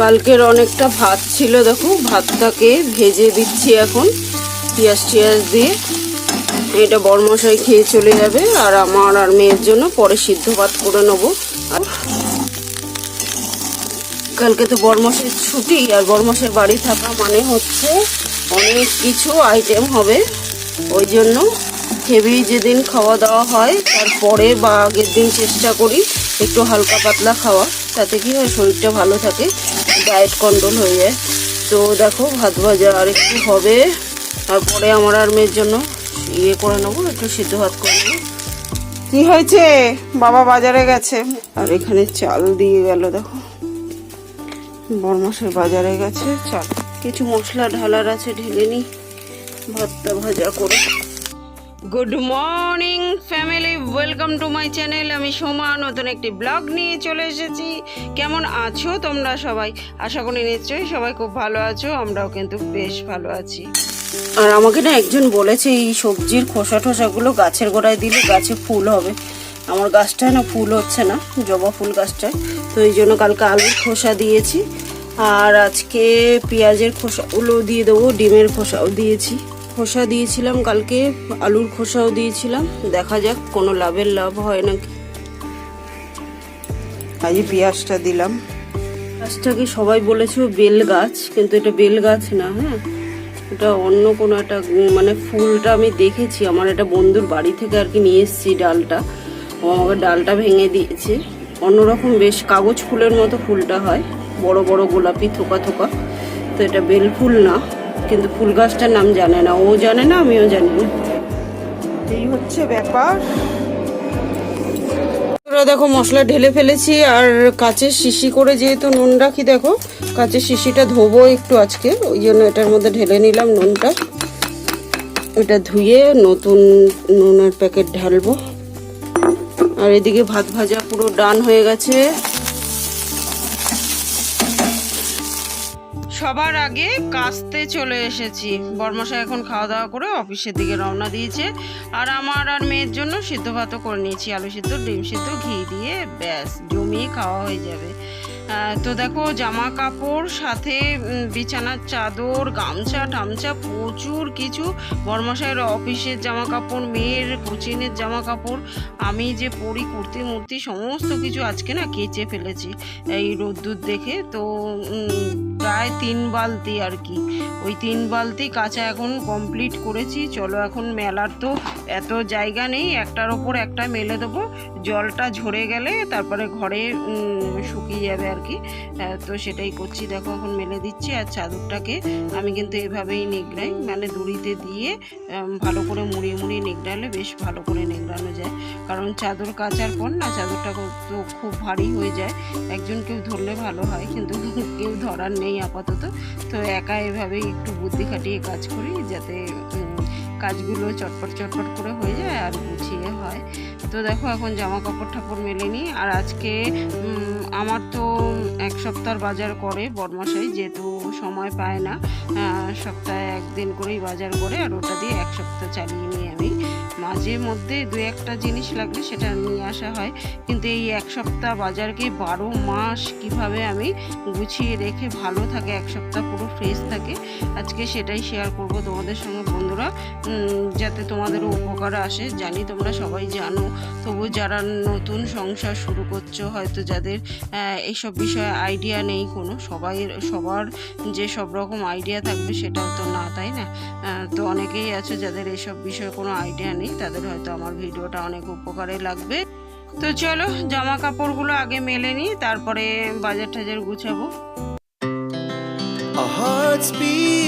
কালকের অনেকটা ভাত ছিল, দেখো। ভাতটাকে ভেজে দিচ্ছি এখন পেঁয়াজ টিয়াজ দিয়ে। এটা বরমশাই খেয়ে চলে যাবে আর আমার আর মেয়ের জন্য পরে সিদ্ধ ভাত করে নেব। আর কালকে তো বরমশের ছুটি আর বরমশের বাড়ি থাকা মানে হচ্ছে অনেক কিছু আইটেম হবে। ওই জন্য হেভি যেদিন খাওয়া দাওয়া হয়, তারপরে বা আগের দিন চেষ্টা করি একটু হালকা পাতলা খাওয়া। তাতে কি হয় শরীরটা ভালো থাকে ডায়েট কন্ট্রোল হয়ে যায়। তো দেখো ভাত ভাজা আর একটু হবে। তারপরে আমার আর মেয়ের জন্য ইয়ে করে নেব একটু সিদ্ধ ভাত করে নেব। কি হয়েছে? বাবা বাজারে গেছে। আর এখানে চাল দিয়ে গেল দেখো। বরমাসের বাজারে গেছে চাল। কিছু মশলা ঢালার আছে ঢেলে নি ভাতটা ভাজা করে। Good morning family welcome to my channel আমি সোমা, নতুন একটি ব্লগ নিয়ে চলে এসেছি। কেমন আছো তোমরা সবাই? আশা করি নিশ্চয়ই সবাই খুব ভালো আছো, আমরাও কিন্তু বেশ ভালো আছি। আর আমাকে না একজন বলেছে, এই সবজির খোসা ঠোসাগুলো গাছের গোড়ায় দিলে গাছে ফুল হবে। আমার গাছটায় না ফুল হচ্ছে না, জবা ফুল গাছটায়। তো এই জন্য কালকে আলুর খোসা দিয়েছি। আর আজকে পেঁয়াজের খোসাগুলো দিয়ে দেবো, ডিমের খোসাও দিয়েছি। খোসা দিয়েছিলাম কালকে আলুর খোসাও দিয়েছিলাম। দেখা যাক কোনো লাভের লাভ হয় নাকি। আজ পেঁয়াজটা দিলাম। গাছটাকে সবাই বলেছে বেল গাছ কিন্তু এটা বেল গাছ না হ্যাঁ? এটা অন্য কোনো একটা মানে ফুলটা আমি দেখেছি। আমার একটা বন্ধুর বাড়ি থেকে আর কি নিয়ে এসেছি ডালটা। ও আমাকে ডালটা ভেঙে দিয়েছে। অন্যরকম বেশ কাগজ ফুলের মতো ফুলটা হয়। বড় বড় গোলাপি থোকা থোকা। তো এটা বেল ফুল না। কিন্তু ফুল গাছটার নাম জানে না ও জানে না আমিও জানি না। এই হচ্ছে ব্যাপার। দেখো মশলা ঢেলে ফেলেছি আর কাচের শিশি করে যেহেতু নুন রাখি দেখো কাঁচের শিশিটা ধোবো একটু আজকে ওই জন্য এটার মধ্যে ঢেলে নিলাম নুনটা। এটা ধুয়ে নতুন নুনের প্যাকেট ঢালবো। আর এদিকে ভাত ভাজা পুরো ডান হয়ে গেছে। সবার আগে কাস্তে চলে এসেছি। বর্মশা এখন খাওয়া দাওয়া করে অফিসের দিকে রওনা দিয়েছে। আর আমার আর মেয়ের জন্য সিদ্ধ ভাতও করে নিয়েছি। আলু সিদ্ধ, ডিম সিদ্ধ, ঘি দিয়ে ব্যাস, জমিয়ে খাওয়া হয়ে যাবে। তো দেখো জামা কাপড় সাথে বিছানার চাদর, গামছা টামছা প্রচুর কিছু। বর্মশাইয়ের অফিসের জামা কাপড় মেয়ের কোচিনের জামা কাপড় আমি যে পরি, কুর্তি, মূর্তি, সমস্ত কিছু আজকে না কেচে ফেলেছি এই রোদ্দুর দেখে। তো প্রায় তিন বালতি আর কি। ওই তিন বালতি কাঁচা এখন কমপ্লিট করেছি। চলো এখন মেলার তো এত জায়গা নেই। একটার ওপর একটা মেলে দেবো। জলটা ঝরে গেলে তারপরে ঘরে শুকিয়ে যাবে আর কি আহ, তো সেটাই করছি। দেখো এখন মেলে দিচ্ছি আর চাদরটাকে আমি কিন্তু এভাবেই নেগড়াই মানে দড়িতে দিয়ে ভালো করে মুড়িয়ে মুড়িয়ে নেগড়ালে বেশ ভালো করে নেগড়ানো যায়। কারণ চাদর কাচার পর না চাদরটা তো খুব ভারী হয়ে যায়। একজন কেউ ধরলে ভালো হয় কিন্তু কেউ ধরার নেই আপাতত। তো একা এভাবেই একটু বুদ্ধি খাটিয়ে কাজ করি যাতে কাজগুলো চটপট চটপট করে হয়ে যায় আর গুছিয়ে হয়। তো দেখো এখন জামা কাপড় ঠাকুর মেলেনি। আর আজকে আমার তো এক সপ্তাহের বাজার করে বদমাসাই যেহেতু সময় পায় না সপ্তাহে একদিন করেই বাজার করে, আর ওটা দিয়ে এক সপ্তাহ চালিয়ে নিই আমি। মাঝে মধ্যে দু একটা জিনিস লাগলে সেটা নিয়ে আসা হয়, কিন্তু এই এক সপ্তাহ বাজারকে বারো মাস কীভাবে আমি গুছিয়ে রেখে ভালো থাকে, এক সপ্তাহ পুরো ফ্রেশ থাকে, আজকে সেটাই শেয়ার করব তোমাদের সঙ্গে। বন্ধুরা। যাতে তোমাদেরও উপকার আসে, জানি তোমরা সবাই জানো। তবু যারা নতুন সংসার শুরু করছ, হয়তো যাদের এইসব বিষয়ে আইডিয়া নেই কোনো, সবাই, সবার যে সব রকম আইডিয়া থাকবে সেটাও তো না, তাই না? তো অনেকেই আছে যাদের এইসব বিষয়ে কোনো আইডিয়া নেই, তাদের হয়তো আমার ভিডিওটা অনেক উপকারে লাগবে। তো চলো জামা কাপড়গুলো আগে মেলে নিই, তারপরে বাজার টাজার গুছাবো। Our hearts beat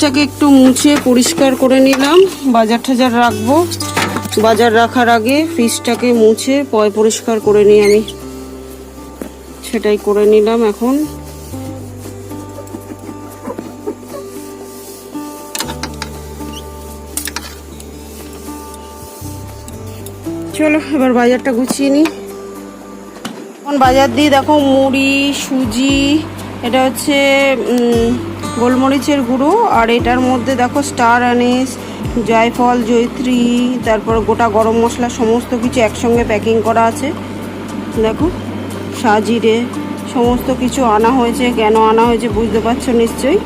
ফ্রিজটাকে একটু মুছে পরিষ্কার করে নিলাম। বাজার ঠাজার রাখব। বাজার রাখার আগে ফ্রিজটাকে মুছে পয় পরিষ্কার করে নিই আমি সেটাই করে নিলাম এখন। চলো, এবার বাজারটা গুছিয়ে নিই। এখন বাজার দিয়ে দেখো মুড়ি, সুজি, এটা হচ্ছে গোলমরিচের গুঁড়ো আর এটার মধ্যে দেখো স্টার অ্যানিস জয়ফল জয়ত্রী তারপর গোটা গরম মশলা সমস্ত কিছু একসঙ্গে প্যাকিং করা আছে। দেখো সাজিরে সমস্ত কিছু আনা হয়েছে কেন আনা হয়েছে বুঝতে পারছ নিশ্চয়ই?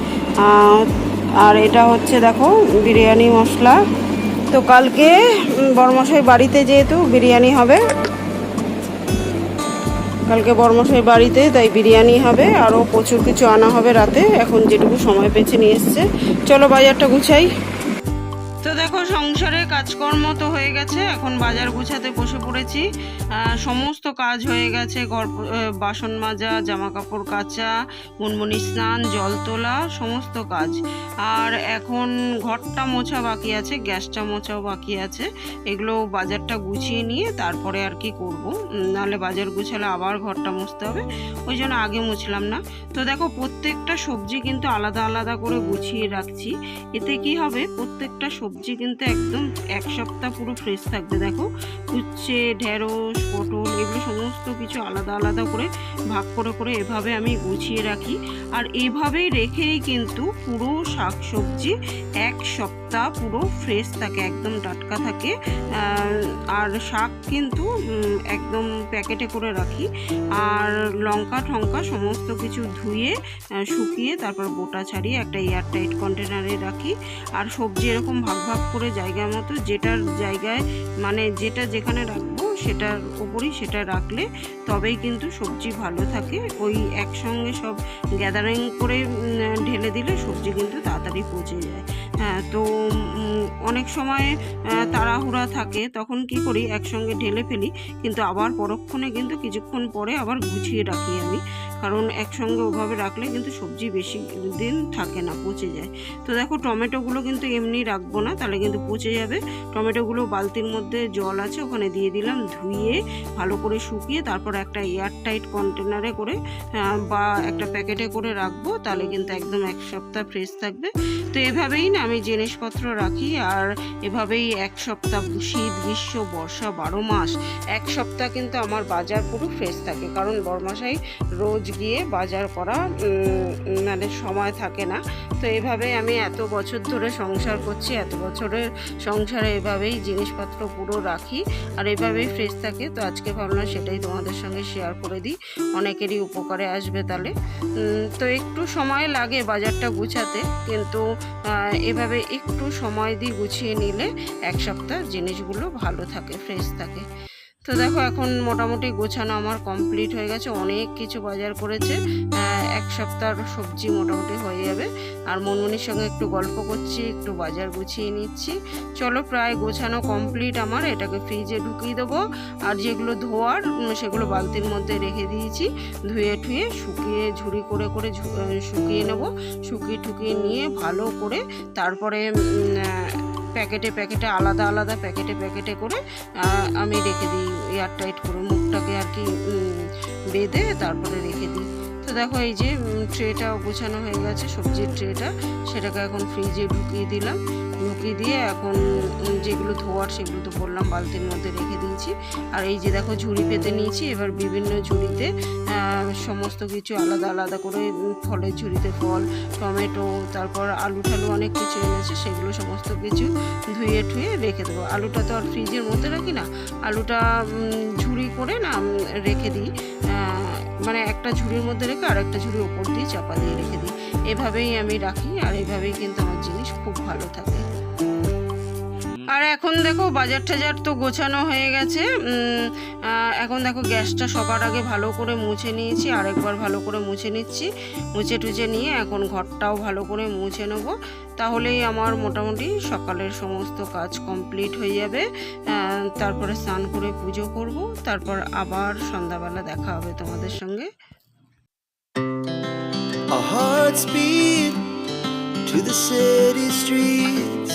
আর এটা হচ্ছে দেখো বিরিয়ানি মশলা। তো কালকে উম, বড়মশাই বাড়িতে যেহেতু বিরিয়ানি হবে কালকে বর্মশাই বাড়িতে, তাই বিরিয়ানি হবে, আরও প্রচুর কিছু আনা হবে রাতে। এখন যেটুকু সময় পেছে নিয়ে এসছে। চলো বাজারটা গুছাই। তো দেখো, সংসারে কাজকর্ম তো হয়ে গেছে। এখন বাজার গুছাতে বসে পড়েছি। সমস্ত কাজ হয়ে গেছে। ঘর বাসন মাজা জামা কাপড় কাচা, মুনমুনি স্নান, জল তোলা, সমস্ত কাজ। আর এখন ঘরটা মোছা বাকি আছে, গ্যাসটা মোছাও বাকি আছে। এগুলো বাজারটা গুছিয়ে নিয়ে তারপরে আর কি করব। নাহলে বাজার গুছালে আবার ঘরটা মুছতে হবে। ওই জন্য আগে মুছলাম না। তো দেখো, প্রত্যেকটা সবজি কিন্তু আলাদা আলাদা করে গুছিয়ে রাখছি। এতে কি হবে? প্রত্যেকটা সবজি কিন্তু একদম এক সপ্তাহ পুরো ফ্রেশ থাকবে। দেখো উচ্ছে, ঢেঁড়স, পটল এগুলো সমস্ত কিছু আলাদা আলাদা করে, ভাগ করে করে এভাবে আমি গুছিয়ে রাখি। আর এভাবেই রেখেই কিন্তু পুরো শাক সবজি এক সপ্তাহ পুরো ফ্রেশ থাকে, একদম টাটকা থাকে। আর শাক কিন্তু একদম প্যাকেটে করে রাখি। আর লঙ্কা ঠঙ্কা সমস্ত কিছু ধুয়ে শুকিয়ে তারপর বোটা ছাড়িয়ে একটা এয়ার টাইট কন্টেনারে রাখি। আর সবজি এরকম ভাগ ভাগ করে জায়গা মতো, যেটার জায়গায় মানে যেটা যেখানে রাখব সেটার উপরই সেটা রাখলে তবেই কিন্তু সবজি ভালো থাকে। ওই একসঙ্গে সব গ্যাদারিং করে ঢেলে দিলে সবজি কিন্তু তাড়াতাড়ি পচে যায়। হ্যাঁ তো অনেক সময় তাড়াহুড়া থাকে, তখন কি করি, একসঙ্গে ঢেলে ফেলি। কিন্তু আবার পরক্ষণে কিন্তু কিছুক্ষণ পরে আবার গুছিয়ে রাখি আমি। কারণ একসঙ্গে ওভাবে রাখলে কিন্তু সবজি বেশি দিন থাকে না, পচে যায়। তো দেখো, টমেটোগুলো কিন্তু এমনি রাখব না, তাহলে কিন্তু পচে যাবে। টমেটোগুলো বালতির মধ্যে জল আছে, ওখানে দিয়ে দিলাম ধুয়ে ভালো করে শুকিয়ে তারপর একটা এয়ার টাইট কন্টেনারে করে বা একটা প্যাকেটে করে রাখব, তাহলে কিন্তু একদম এক সপ্তাহ ফ্রেশ থাকবে। তো এভাবেই না আমি জিনিসপত্র রাখি আর এভাবেই এক সপ্তাহ শীত গ্রীষ্ম, বর্ষা বারো মাস, এক সপ্তাহ কিন্তু আমার বাজার পুরো ফ্রেশ থাকে। কারণ বরমাসাই রোজ গিয়ে বাজার করা মানে সময় থাকে না। তো এভাবে আমি এত বছর ধরে সংসার করছি, এত বছরের সংসারে এভাবেই জিনিসপত্র পুরো রাখি আর এভাবেই ফ্রেশ থাকে। তো আজকে ভাবলাম সেটাই তোমাদের সঙ্গে শেয়ার করে দিই। অনেকেরই উপকারে আসবে তাহলে। তো একটু সময় লাগে বাজারটা গুছাতে, কিন্তু এভাবে একটু সময় দিয়ে গুছিয়ে নিলে এক সপ্তাহ জিনিসগুলো ভালো থাকে ফ্রেশ থাকে। তো দেখো, এখন মোটামুটি গোছানো আমার কমপ্লিট হয়ে গেছে, অনেক কিছু বাজার করেছে। এক সপ্তাহ সবজি মোটামুটি হয়ে যাবে। আর মনমনির সঙ্গে একটু গল্প করছি, একটু বাজার গুছিয়ে নিচ্ছি। চলো প্রায় গোছানো কমপ্লিট আমার, এটাকে ফ্রিজে ঢুকিয়ে দেবো। আর যেগুলো ধোয়ার সেগুলো বালতির মধ্যে রেখে দিয়েছি। ধুয়ে ঠুয়ে শুকিয়ে, ঝুড়ি করে করে শুকিয়ে নেব। শুকিয়ে ঠুকিয়ে নিয়ে ভালো করে তারপরে প্যাকেটে প্যাকেটে আলাদা আলাদা প্যাকেটে প্যাকেটে করে আমি রেখে দিই এয়ার টাইট করে। মুখটাকে আর কি বেঁধে তারপরে রেখে দিই। দেখো এই যে ট্রেটা গোছানো হয়ে গেছে, সবজির ট্রেটা সেটাকে এখন ফ্রিজে ঢুকিয়ে দিলাম। ঢুকিয়ে দিয়ে এখন যেগুলো ধোয়ার সেগুলো তো বললাম, বালতির মধ্যে রেখে দিয়েছি। আর এই যে দেখো, ঝুড়ি পেতে নিয়েছি। এবার বিভিন্ন ঝুড়িতে সমস্ত কিছু আলাদা আলাদা করে ফলের ঝুড়িতে ফল, টমেটো, তারপর আলু টালু অনেক কিছু এনেছে। সেগুলো সমস্ত কিছু ধুয়ে ঠুয়ে রেখে দেবো। আলুটা তো আর ফ্রিজের মধ্যে রাখি না। আলুটা ঝুড়ি করে না রেখে দিই। মানে একটা ঝুড়ির মধ্যে রেখে আর একটা ঝুড়ি ওপর দিয়ে চাপা দিয়ে রেখে দিই। এভাবেই আমি রাখি আর এভাবেই কিন্তু আমার জিনিস খুব ভালো থাকে। আর এখন দেখো বাজার টাজার তো গোছানো হয়ে গেছে। এখন দেখো গ্যাসটা সবার আগে ভালো করে মুছে নিয়েছি, আরেকবার ভালো করে মুছে নিচ্ছি। মুছে টুছে নিয়ে এখন ঘরটাও ভালো করে মুছে নেব। তাহলেই আমার মোটামুটি সকালের সমস্ত কাজ কমপ্লিট হয়ে যাবে। তারপরে স্নান করে পুজো করব, তারপর আবার সন্ধ্যাবেলা দেখা হবে তোমাদের সঙ্গে। Our hearts beat to the city streets.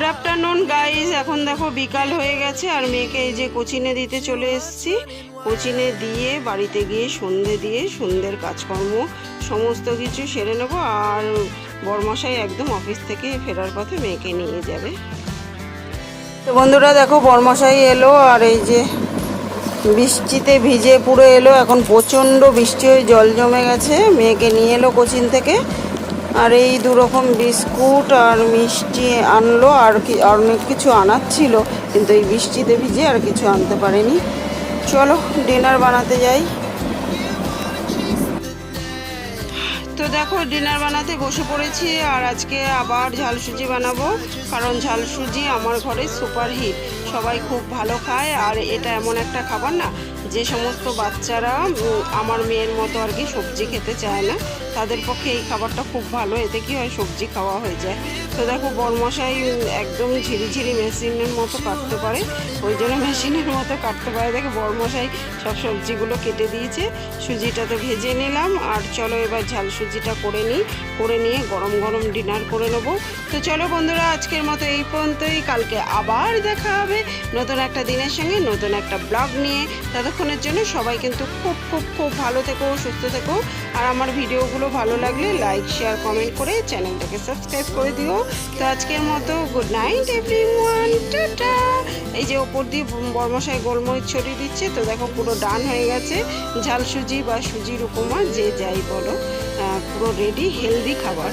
good afternoon guys এখন দেখো বিকাল হয়ে গেছে আর মেয়েকে এই যে কোচিনে দিতে চলে এসেছি। কোচিনে দিয়ে বাড়িতে গিয়ে সন্ধে দিয়ে সন্ধ্যের কাজকর্ম সমস্ত কিছু সেরে নেব আর বরমশাই একদম অফিস থেকে ফেরার পথে মেয়েকে নিয়ে যাবে। তো বন্ধুরা দেখো বরমশাই এলো আর এই যে বৃষ্টিতে ভিজে পুরো এলো। এখন প্রচণ্ড বৃষ্টি হয়ে জল জমে গেছে। মেয়েকে নিয়ে এলো কোচিন থেকে। আর এই দু রকম বিস্কুট আর মিষ্টি আনলো, আর কি, আর অনেক কিছু আনার ছিল কিন্তু এই বৃষ্টিতে ভিজে আর কিছু আনতে পারেনি। চলো, ডিনার বানাতে যাই। তো দেখো, ডিনার বানাতে বসে পড়েছি, আর আজকে আবার ঝাল সুজি বানাবো, কারণ ঝাল সুজি আমার ঘরে সুপার হিট সবাই খুব ভালো খায়, আর এটা এমন একটা খাবার না যে সমস্ত বাচ্চারা আমার মেয়ের মতো আর কি সবজি খেতে চায় না, তাদের পক্ষে এই খাবারটা খুব ভালো। এতে কি হয়, সবজি খাওয়া হয়ে যায়। তো দেখো বরমশাই একদম ঝিরিঝিরি মেশিনের মতো কাটতে পারে। ওই জন্য মেশিনের মতো কাটতে পারে। দেখো বরমশাই সব সবজিগুলো কেটে দিয়েছে। সুজিটা তো ভেজে নিলাম। আর চলো এবার ঝাল সুজিটা করে নিই। করে নিয়ে গরম গরম ডিনার করে নেব। তো চলো বন্ধুরা, আজকের মতো এই পর্যন্তই। কালকে আবার দেখা হবে নতুন একটা দিনের সঙ্গে, নতুন একটা ব্লগ নিয়ে। ততক্ষণের জন্য সবাই কিন্তু খুব খুব খুব ভালো থেকো, সুস্থ থেকো। আর আমার ভিডিওগুলো ভালো লাগলে লাইক, শেয়ার, কমেন্ট করে চ্যানেলটাকে সাবস্ক্রাইব করে দিও। তো আজকের মতো গুড নাইট এভরিওয়ান টাটা। এই যে ওপর দিয়ে বর্মশাই গোলমরিচ ছড়িয়ে দিচ্ছে, তো দেখো পুরো ডান হয়ে গেছে। ঝাল সুজি বা সুজির উপমা যে যাই বলো পুরো রেডি হেলদি খাবার।